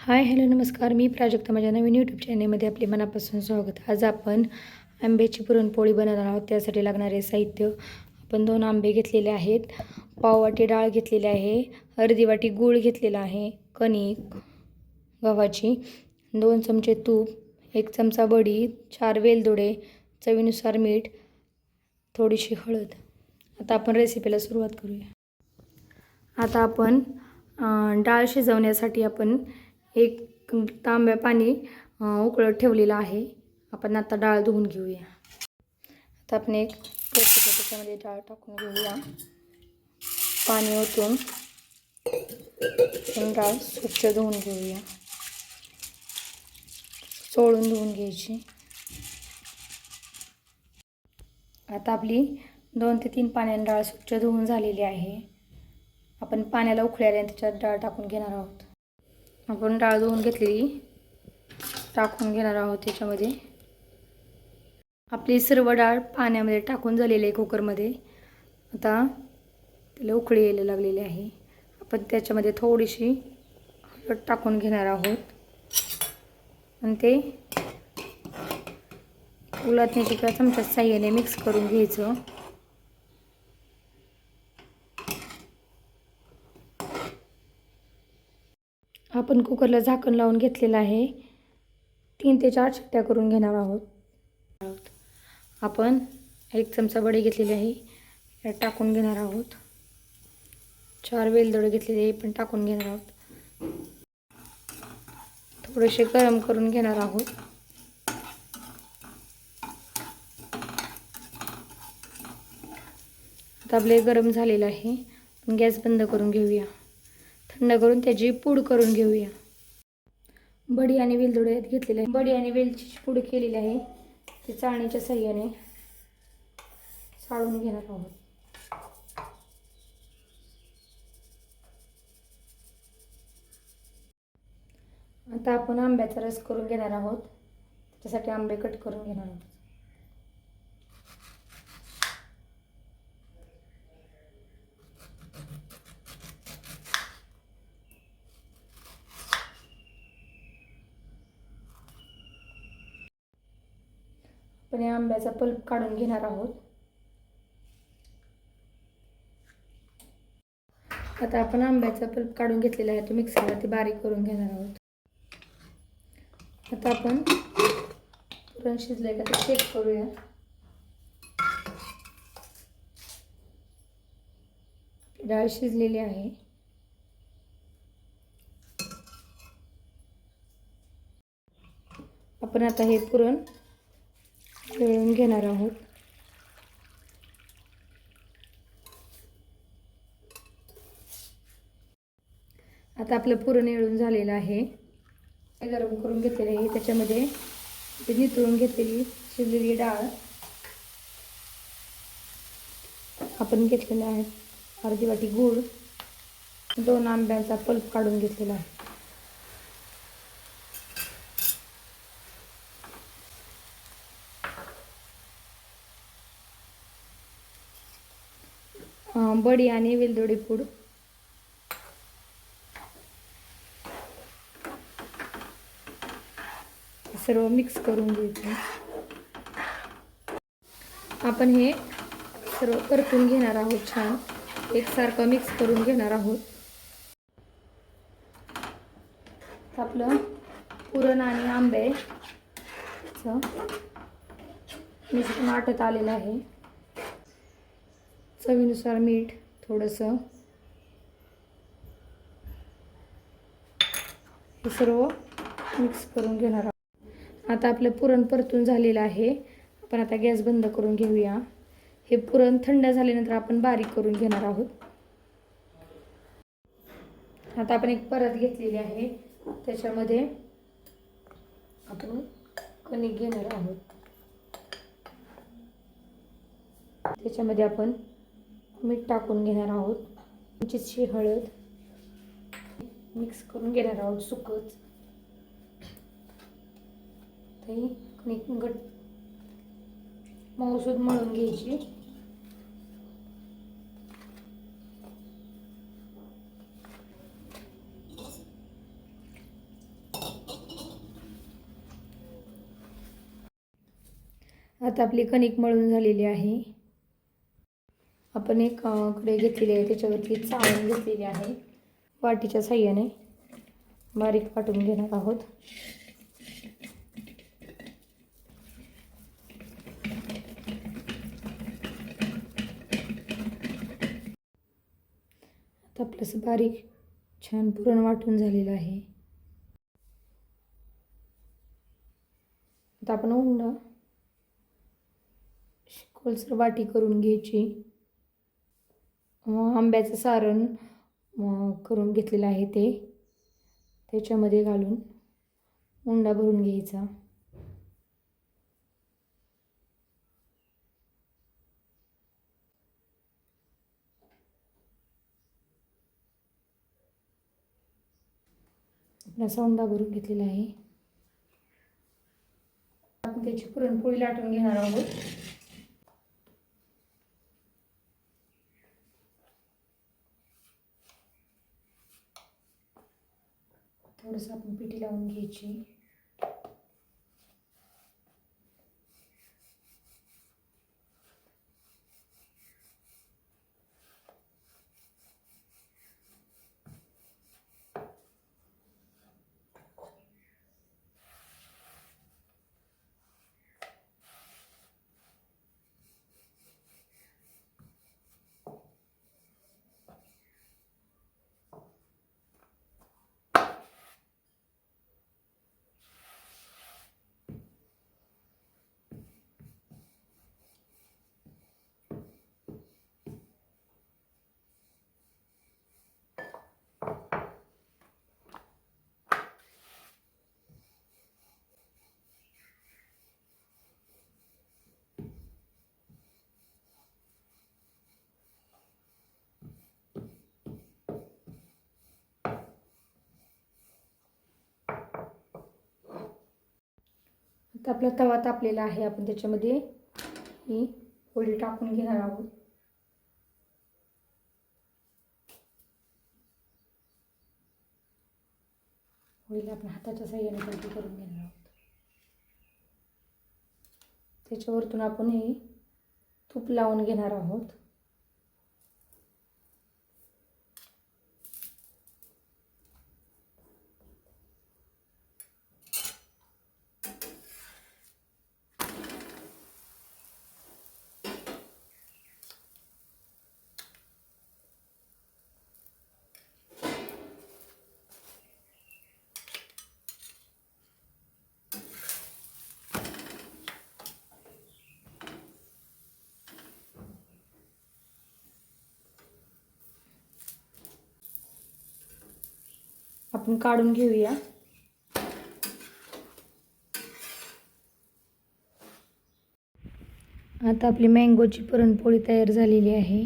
Hi hello नमस्कार. मी प्राजक्ता माझ्या नवीन YouTube चॅनलमध्ये आपले मनापासून स्वागत. आज आपण आंब्याची पुरणपोळी बनवणार आहोत. त्यासाठी लागणारे साहित्य आपण दोन आंबे घेतलेले आहेत. पाववाटी डाळ घेतलेली आहे. अर्धी वाटी गूळ घेतलेला आहे. कणिक गव्हाची दोन चमचे तूप एक चमचा बडी चार वेलदोडे चवीनुसार मीठ थोडीशी हळद. आता आपण रेसिपीला सुरुवात करूया. आता आपण डाळ शिजवण्यासाठी आपण एक तांब्या पाणी उकळत ठेवलेलं आहे. आपण आता डाळ धुवून घेऊया. आता आपण एक त्याच्यामध्ये डाळ टाकून घेऊया. पाणी ओतून आपण डाळ स्वच्छ धुवून घेऊया. चोळून धुवून घ्यायची. आता आपली दोन ते तीन पाण्याने डाळ स्वच्छ धुवून झालेली आहे. आपण पाण्याला उकळी त्याच्यात डाळ टाकून घेणार आहोत. आपण डाळ धुवून घेतलेली. टाकून घेणार आहोत त्याच्यामध्ये आपली सर्व डाळ पाण्यामध्ये टाकून झालेली आहे कुकरमध्ये. आता त्याला उकळी यायला लागलेली आहे. आपण त्याच्यामध्ये थोडीशी हळद टाकून घेणार आहोत. आणि ते उलटण्याची किंवा चमच्या साह्याने मिक्स करून घ्यायचं. आपण कुकरला झाकण लावून घेतलेलं आहे. तीन ते चार शिट्ट्या करून घेणार आहोत. आपण एक चमचा बडे घेतलेले आहे. यात टाकून घेणार आहोत. चार वेलदोडे घेतलेले आहे पण टाकून घेणार आहोत. थोडेसे गरम करून घेणार आहोत. आता आपले गरम झालेलं आहे. गॅस बंद करून घेऊया. थंड करून त्याची पूड करून घेऊया. बडी आणि वेलदोडे घेतलेले आहे बडी आणि वेलची पूड केलेली आहे. ती चाळणीच्या सहाय्याने चाळून घेणार आहोत. आता आपण आंब्याचा रस करून घेणार आहोत. त्याच्यासाठी आंबे कट करून घेणार आहोत. पण या आंब्याचा पल्प काढून घेणार आहोत. आता आपण आंब्याचा पल्प काढून घेतलेला आहे. तो मिक्सरवरती बारीक करून घेणार आहोत. आता आपण पुरण शिजलंय का ते चेक करूया. डाळ शिजलेली आहे. आपण आता हे पुरण पिळून घेणार आहोत. आता आपलं पुरण येळून झालेलं आहे. गरम करून घेतलेलं आहे. त्याच्यामध्ये ते नितळून घेतलेली शिजलेली डाळ आपण घेतलेला आहे. अर्धी वाटी गूळ दोन आंब्याचा पल्प काढून घेतलेला आहे. अं, आणि वेलदोडी पूड. सर्व मिक्स करून घ्यायचं. आपण हे सर्व परतून घेणार आहोत छान. एकसारखं मिक्स करून घेणार आहोत. आपलं पुरण आणि आंब्याचं मिश्रण आटत आलेलं आहे. चवीनुसार मीठ. थोडंसं. हे सर्व मिक्स करून घेणार आहोत. आता आपलं पुरण परतून झालेलं आहे. आपण आता गॅस बंद करून घेऊया. हे पुरण थंड झाल्यानंतर आपण बारीक करून घेणार आहोत. आता आपण एक परत घेतलेली आहे. त्याच्यामध्ये आपण कणिक घेणार आहोत. त्याच्यामध्ये आपण मीठ टाकून घेणार आहोत. चिचशी हळद मिक्स करून घेणार आहोत सुकच ते गट मौसूद मळून घ्यायची. आता आपली कणिक मळून झालेली आहे. आपण एक कडे घेतलेली आहे. त्याच्यावरती चाळून घेतलेली आहे. वाटीच्या साह्याने बारीक वाटून घेणार आहोत. आता प्लस बारीक छान पुरण वाटून झालेलं आहे. आता आपण उंडा कोलसर वाटी करून घ्यायची. आंब्याचं सारण करून घेतलेलं आहे ते. त्याच्यामध्ये घालून उंडा भरून घ्यायचा. असा उंडा भरून घेतलेला आहे. आपण त्याची पुरणपोळी लाटून घेणार आहोत. थोडंसं आपण पिठी लावून घ्यायची. आपला तवा तापलेला आहे आपण त्याच्यामध्ये ही पोळी टाकून घेणार आहोत. पोळीला आपण हाताच्या साह्याने पलटी करून घेणार आहोत. त्याच्यावरतून आपण हे तूप लावून घेणार आहोत. आपण काढून घेऊया. आता आपली मँगोची पुरणपोळी तयार झालेली आहे.